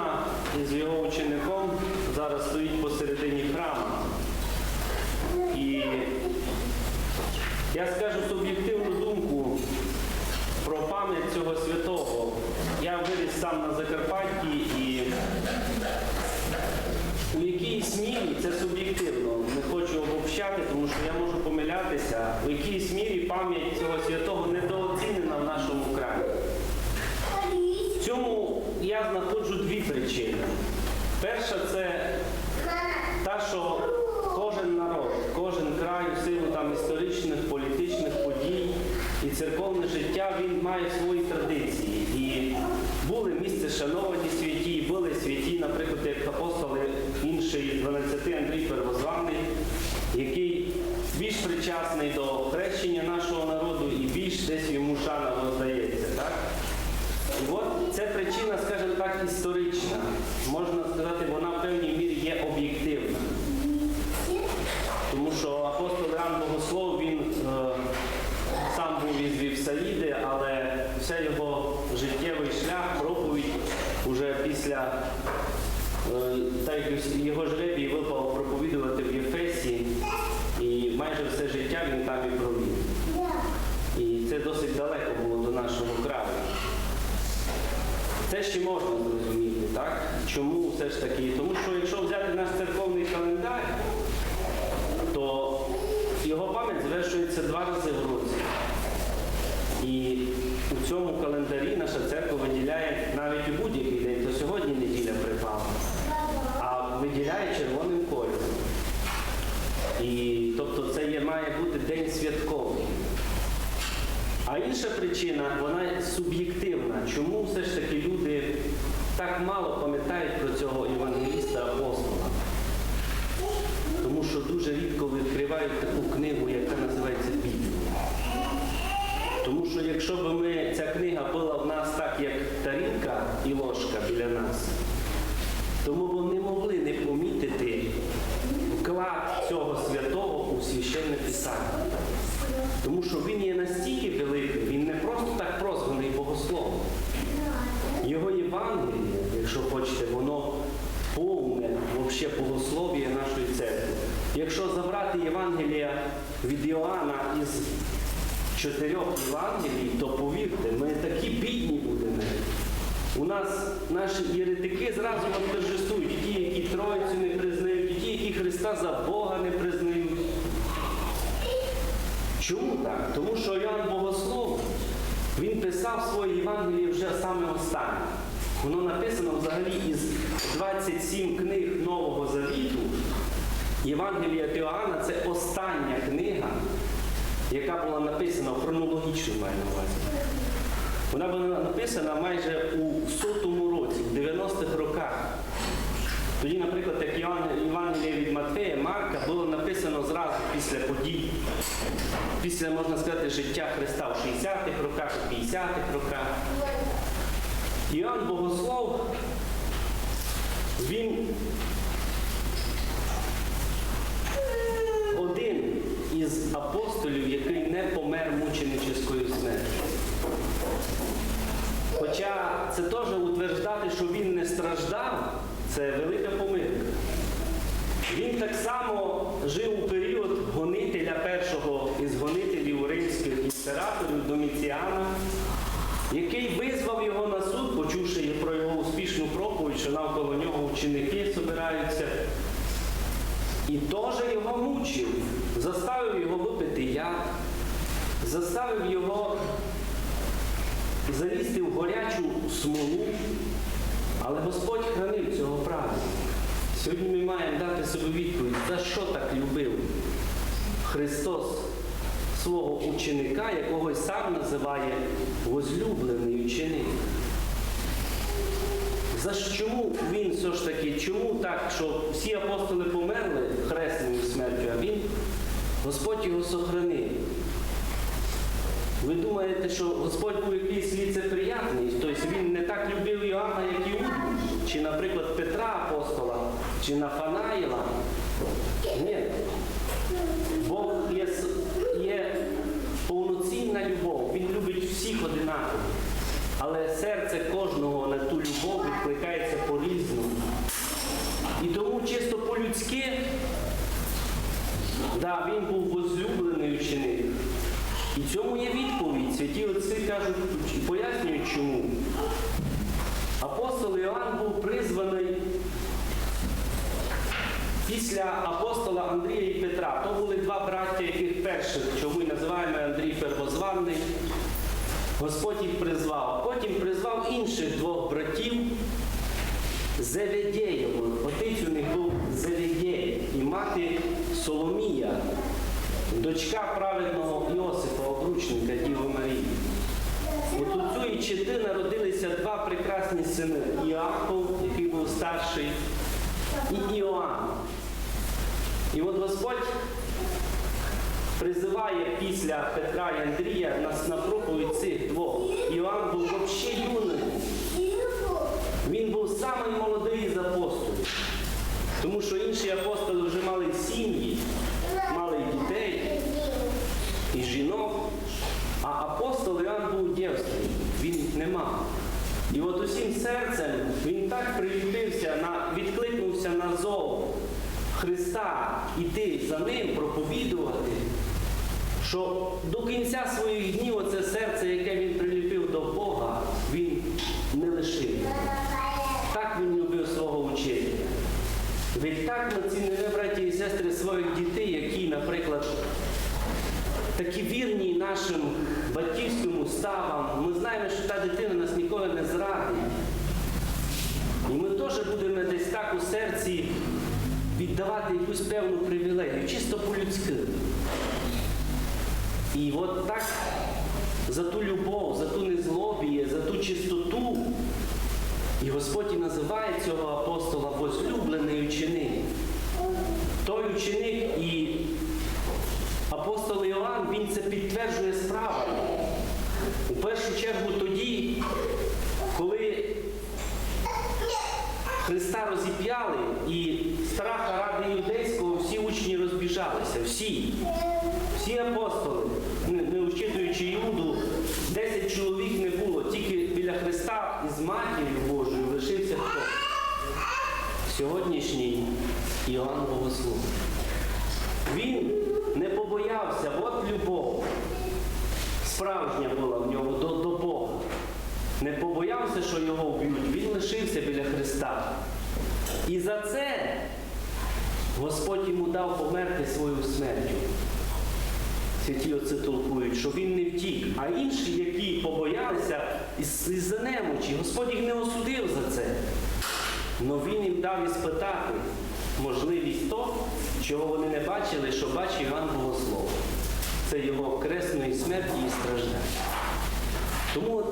Ікона із його учеником зараз стоїть посередині храму. І я скажу суб'єктивну думку про пам'ять цього святого. Я виріс сам на Закарпатті і у якійсь мірі це суб'єктивно, не хочу обобщати, тому що я можу помилятися. У якійсь мірі пам'ять цього святого недооцінена в нашому краї. В цьому я знаходжу дві причини. Перша це та, що кожен народ, кожен край у силу там історичних, політичних подій і церковне життя він має свої традиції. І були місце шановані святі, були святі, наприклад, як апостоли інший 12 Андрій Первозваний, який більш причасний до хрещення нашого народу і більш десь йому шана воздається. Так? І от це причина, скажімо так, історична. Можна сказати, вона в певній мірі є об'єктивна. Тому що апостол Іоанн Богослов, він е, сам був із Вівсаїди, але все його життєвий шлях, проповідь уже після е, так його жребій випав проповідувати в Єфесі, і майже все життя він там і провів. І це досить далеко було до нашого краю. Це ще можна зрозуміти, так? Чому все ж таки? Тому що якщо взяти наш церковний календар, то його пам'ять звершується два рази в році. І у цьому календарі наша церква виділяє навіть у будь-який день, то сьогодні неділя припала, а виділяє червоним кольором. І тобто це є, має бути день святковий. А інша причина, вона суб'єктивна. Чому все ж таки люди так мало пам'ятають про цього євангеліста апостола? Тому що дуже рідко відкривають таку книгу, яка називається Біблія. Тому що якщо б ми, ця книга була в нас так, як тарілка і ложка біля нас, то ми б не могли не помітити вклад цього святого у священне писання. Тому що він є настільки великий, він не просто так прозваний богословом. Його Євангеліє, якщо хочете, воно повне взагалі богослов'я нашої церкви. Якщо забрати Євангелія від Іоанна із чотирьох Євангелій, то повірте, ми такі бідні будемо. У нас наші єретики зразу торжествують, ті, які Троїцю не признають, ті, які Христа за Бога не признають. Чому так? Тому що Іоанн Богослов, він писав своє Євангеліє вже саме останнє. Воно написано взагалі із 27 книг Нового Завіту. Євангелія Іоанна це остання книга, яка була написана хронологічно маю на увазі. Вона була написана майже у сотому році, в 90-х роках. Тоді, наприклад, як Євангеліє від Матфея, Марка було написано зразу після подій, після, можна сказати, життя Христа в 60-х роках, у 50-х роках. Іоанн Богослов, він один із апостолів, який не помер мученическою смертю. Хоча це теж утверждати, що він не страждав, це велика помилка. Він так само жив у імператорів Доміціана, який визвав його на суд, почувши про його успішну проповідь, що навколо нього ученики збираються. І теж його мучив, заставив його випити яд, заставив його залізти в горячу смолу, але Господь хранив цього правила. Сьогодні ми маємо дати собі відповідь, за що так любив Христос свого ученика, якого сам називає возлюблений ученик. За чому він все ж таки, чому так, що всі апостоли померли хресною смертю, а він, Господь його сохранив. Ви думаєте, що Господь був якийсь ліцеприятний? Тобто він не так любив Іоанна, як Іуду? Чи, наприклад, Петра апостола, чи Нафанаїла? Ні. Бог є, с- є повноцінна любов. Він любить всіх одинаково. Але серце кожного на ту любов відкликається по-різному. І тому чисто по-людськи, да, він був возлюблений ученик. І цьому є відповідь. Святі отці кажуть пояснюють чому. Апостол Іоанн був призваний після апостола Андрія і Петра. То були два браття, яких перших, чому і називаємо Андрій Первозваний. Господь їх призвав. Потім призвав інших двох братів Зеведєєвих. Отець у них був Зеведєй і мати Соломія, дочка праведного Іосифа, обручника Діви Марії. От у цієї чити народилися два прекрасні сини Іаков, який був старший, і Іоанн. І от Господь призиває після Петра і Андрія нас на проповідь цих двох. Іоанн був взагалі юний. Він був самий молодий з апостолів. Тому що інші апостоли вже мали сім'ї, мали дітей і жінок. А апостол Іоанн був дівський, він не мав. І от усім серцем він так приліпився, на, відкликнувся на зов Христа іти за ним, проповідувати, що до кінця своїх днів оце серце, яке він приліпив до Бога, він не лишив. Так він любив свого учителя. Відтак ми цінили, браті і сестри, своїх дітей, які, наприклад, такі вірні нашим батьківським уставам. Ми знаємо, що та дитина нас ніколи не зрадить. І ми теж будемо десь так у серці віддавати якусь певну привілегію, чисто по-людськи. І от так за ту любов, за ту незлобіє, за ту чистоту. І Господь і називає цього апостола возлюблений ученик. Той ученик і апостол Іоанн, він це підтверджує справою. У першу чергу тоді, коли Христа розіп'яли і страха ради юдейського всі учні розбіжалися. Всі. Всі апостоли, не, вчитуючи Юду, 10 чоловік не було. Тільки біля Христа із Матір'ю Божою лишився хто? Сьогоднішній Іоанн Богослов. Він не побоявся, от любов. Справжня була в нього до, до Бога. Не побоявся, що його вб'ють. Він лишився біля Христа. І за це Господь йому дав померти свою смертю. Святі оце толкують, що він не втік. А інші, які побоялися із, із-за немочі, Господь їх не осудив за це. Но він їм дав іспитати можливість то, чого вони не бачили, що бачив Іван Богослов. Це його кресної смерті і страждання. Тому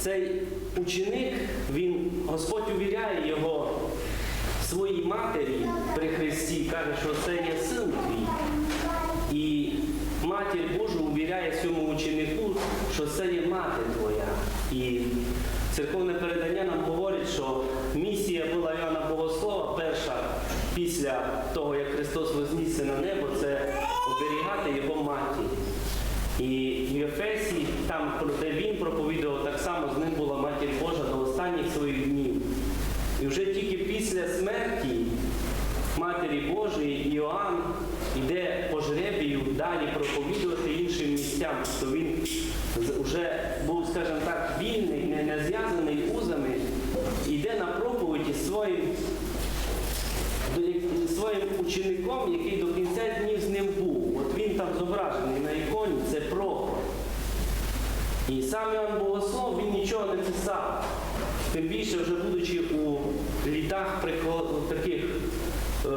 цей ученик, він, Господь увіряє його своїй матері при Христі, каже, що це є син твій. Матір Божу увіряє цьому ученику, що це є мати твоя. І церковне передання нам говорить, що місія була Іоанна Богослова перша після того, як Христос вознісся на небо, це оберігати його матір. І в Ефесі, там, де він проповідував, так само з ним була матір Божа до останніх своїх днів. І вже тільки після смерті Матері Божої Іоанн йде по жребію далі проповідувати іншим місцям, то він вже був, скажімо так, вільний, не, не зв'язаний узами, йде на проповіді своїм, своїм учеником, який до кінця днів з ним був. От він там зображений на іконі, це Прохор. І сам Іоанн Богослов він нічого не писав. Тим більше, вже будучи у літах таких е,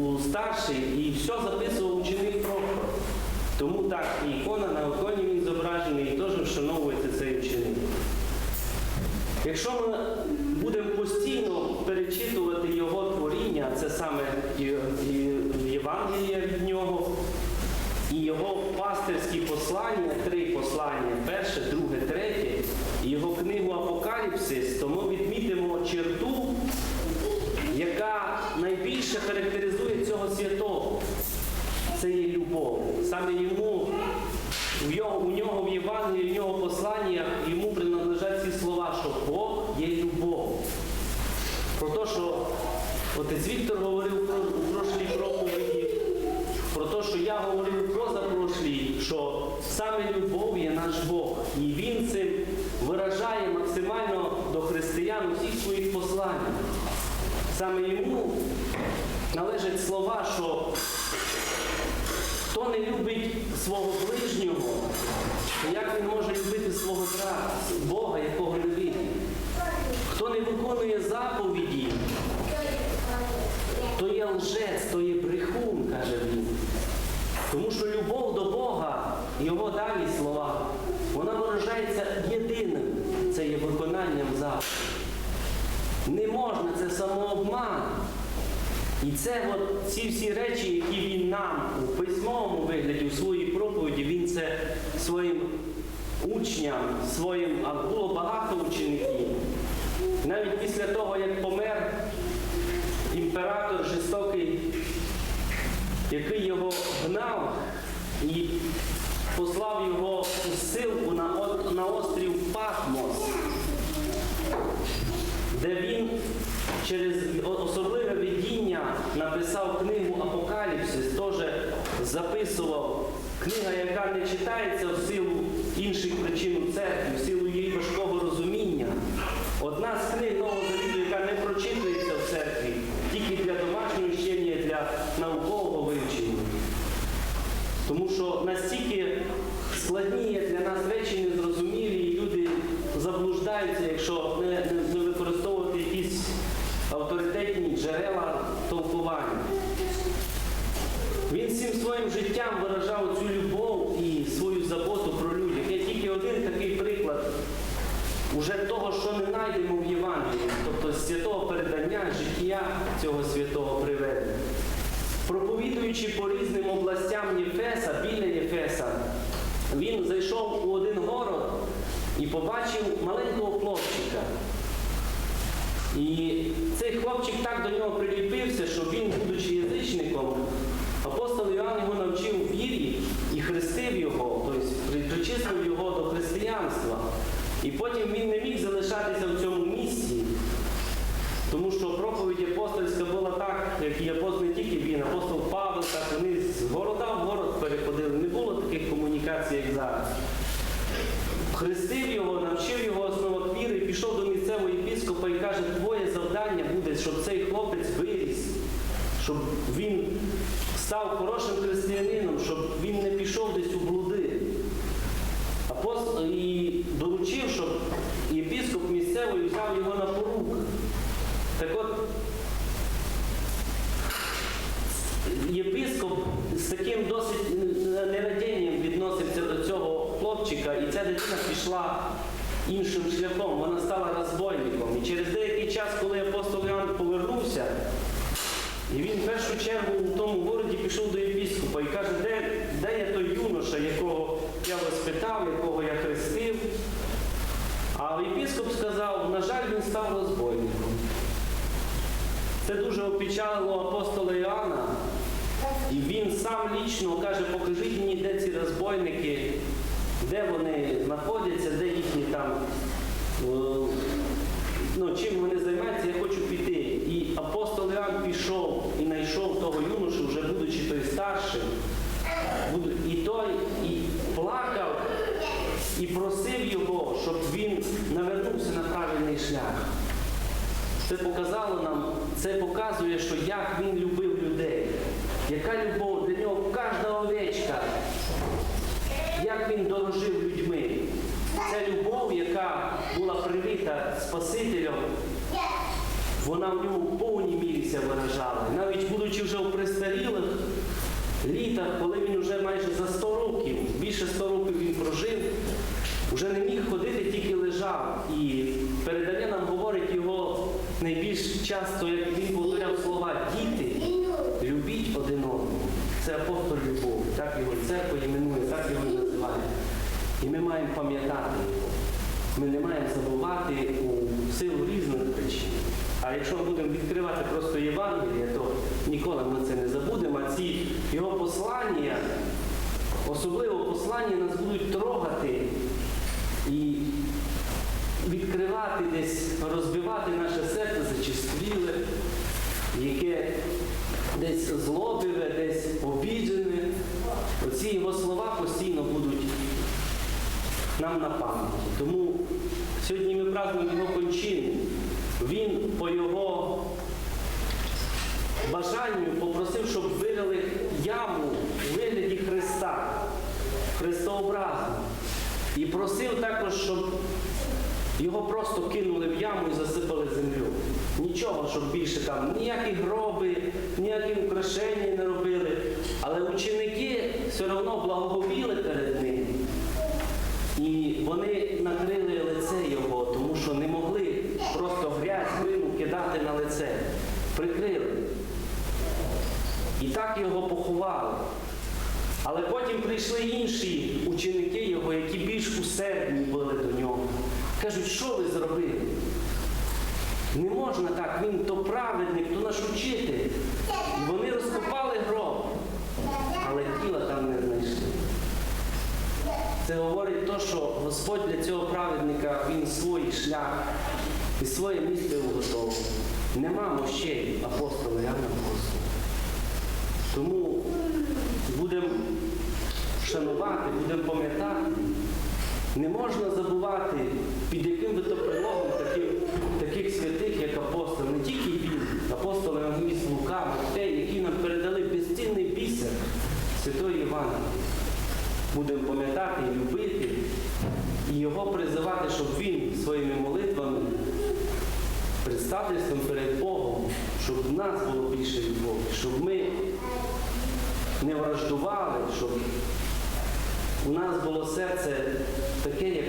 у, старший, і все записував. Тому так, ікона на іконі він зображений, і теж вшановується цей ученик. Якщо ми будемо постійно перечитувати його творіння, це саме Євангелія від нього, і його пастирські послання, три послання, перше, друге, третє, і його книгу Апокаліпсис, то ми відмітимо черту, яка найбільше характеризує цього святого. Це є любов. Саме йому, у нього, у нього в Євангелії, в нього посланнях йому принадлежать ці слова, що Бог є любов. Про те, що отець Віктор говорив про, у прошлій проповіді, про те, що я говорив про запрошлій, що саме любов є наш Бог. І він цим виражає максимально до християн у всіх своїх посланнях. Саме йому належать слова, що хто не любить свого ближнього, то як він може любити свого брата, Бога, якого не? Хто не виконує заповіді, то є лжець, то є брехун, каже він. Тому що любов до Бога, його далі слова, вона виражається єдиним. Це є виконанням заповіді. Не можна, це самообман. І це от ці всі речі, які він нам у письмовому вигляді, у своїй проповіді, він це своїм учням, своїм, а було багато учеників. Навіть після того, як помер імператор жорстокий, який його гнав і послав його у силку на, на острів Патмос, де він через особливе видіння написав книгу Апокаліпсис, теж записував книга, яка не читається в силу інших причин у церкві, в силу її важкого розуміння. Одна з книг Нового Завіту, яка не прочитується в церкві, тільки для домашнього вчення, для наукового вивчення. Тому що настільки складні є для нас речі незрозумілі, і люди заблуждаються, якщо не, не- не використовувати якісь авторитетні джерела толкування. Він всім своїм життям виражав цю любов і свою заботу про людях. Є тільки один такий приклад уже того, що не знайдемо в Євангелії, тобто святого передання життя цього святого приведення. Проповідуючи по різним областям Єфеса, біля Єфеса, він зайшов у один город і побачив маленького хлопчика. І цей хлопчик так до нього приліпився, що він, будучи язичником, апостол Іоанн його навчив вірі і хрестив його, тобто при- причислив його до християнства. І потім він не міг залишатися в цьому місці, тому що проповідь апостольська була так, як і апостол не тільки він, апостол Павло, так вони з города в город переходили. Не було таких комунікацій, як зараз. Хрестив його, навчив його основах віри, пішов до місцевого єпіскопа і каже, твоє завдання буде, щоб цей хлопець виріс, щоб він став хорошим християнином, щоб він не пішов десь у блуди. Апостол і доручив, щоб єпіскоп місцевий взяв його на порук. Так от, єпископ з таким досить нерадінням відносився до цього хлопчика, і ця дитина пішла іншим шляхом, вона стала розбойником. І через деякий час, коли апостол Іоанн повернувся, і він в першу чергу у тому городі пішов до єпіскопа і каже, де, де є той юноша, якого я воспитав, якого я хрестив. А єпіскоп сказав, на жаль, він став розбойником. Це дуже опечалило апостола Іоанна. І він сам лічно каже, покажіть мені, де ці розбойники, де вони знаходяться, де їхні там, ну, чим вони займаються, я хочу піти. Апостол Іоанн пішов і знайшов того юношу, вже будучи той старшим. І той і плакав, і просив його, щоб він навернувся на правильний шлях. Це показало нам, це показує, що як він любив людей, яка любов для нього кожна овечка, як він дорожив людьми. Це любов, яка була привита Спасителем, вона в ньому в повній мірі ся виражала. Навіть будучи вже у престарілих літах, коли він вже майже за 100 років, більше 100 років він прожив, вже не міг ходити, тільки лежав. І передання нам говорить його найбільш часто, як він повторяв слова діти, любіть один одного. Це апостол любов. Так його церква іменує, так його називає. І ми маємо пам'ятати його. Ми не маємо забувати у силу різних причин. А якщо ми будемо відкривати просто Євангеліє, то ніколи ми це не забудемо. А ці його послання, особливо послання, нас будуть трогати і відкривати десь, розбивати наше серце зачистіле, яке десь злобиве, десь обіджене. Оці його слова постійно будуть нам на пам'яті. Тому сьогодні ми празднуємо його кончину. Він по його бажанню попросив, щоб вирили яму у вигляді Христа, Христообразно. І просив також, щоб його просто кинули в яму і засипали землю. Нічого, щоб більше там ніякі гроби, ніякі украшення не робили. Але ученики все одно благоговіли перед вони накрили лице його, тому що не могли просто грязь глину кидати на лице. Прикрили. І так його поховали. Але потім прийшли інші ученики його, які більш усердні були до нього. Кажуть, що ви зробили? Не можна так, він то праведник, то наш учитель. І вони розкопали гроб, але тіла там не. Це говорить то, що Господь для цього праведника він свій шлях і своє місце уготовив. Нема мощей апостола Яна Апостола. Тому будемо шанувати, будемо пам'ятати. Не можна забувати, під яким би то прилогом таких, таких святих, як апостол, не тільки він, апостол Евангеліст Лука, Матей, які нам передали безцінний бісер Святої Івана. Будемо пам'ятати любити, і його призивати, щоб він своїми молитвами, представництвом перед Богом, щоб в нас було більше любові, щоб ми не враждували, щоб у нас було серце таке,